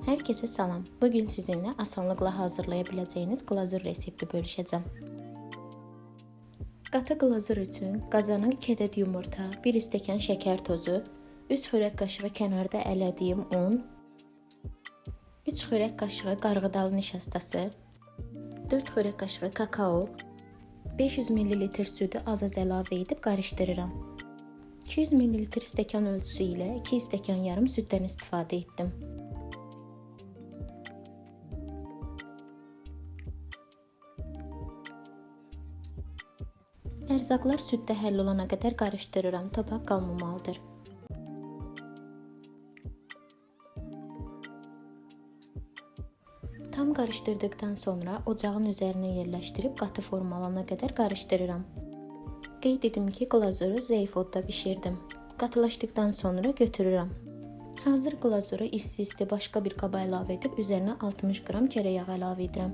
Hər kəsə salam. Bu gün sizinlə asanlıqla hazırlaya biləcəyiniz glazur resepti bölüşəcəm. Qatı glazur üçün qazana 2 ədəd yumurta, 1 stəkan şəkər tozu, 3 xörək qaşığı kənarda ələdiyim un, 3 xörək qaşığı qarğıdalı nişastası, 4 xörək qaşığı kakao, 500 ml südü az-az əlavə edib qarışdırıram. 200 ml stəkan ölçüsü ilə 2 stəkan yarım süddən istifadə etdim. Ərzaqlar süddə həll olana qədər qarışdırıram, topak qalmamalıdır. Tam qarışdırdıqdan sonra ocağın üzərinə yerləşdirib qatı formalana qədər qarışdırıram. Qeyd edim ki, glazuru zəif odda bişirdim. Qatılaşdıqdan sonra götürürəm. Hazır glazuru isti-isti başqa bir qaba əlavə edib üzərinə 60 qram kərə yağı əlavə edirəm.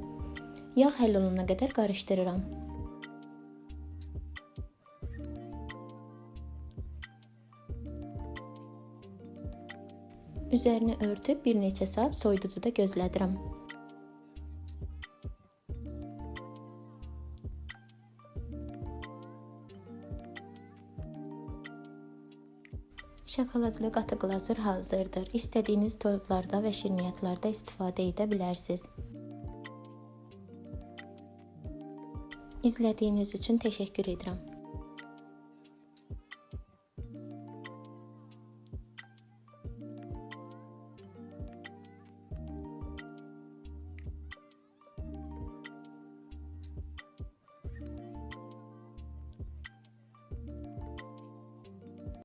Yağ həll olana qədər qarışdırıram. Üzərini örtüb bir neçə saat soyuducuda gözlədirəm. Şokoladlı qatı glazur hazırdır. İstədiyiniz tortlarda və şirniyyatlarda istifadə edə bilərsiniz. İzlədiyiniz üçün təşəkkür edirəm.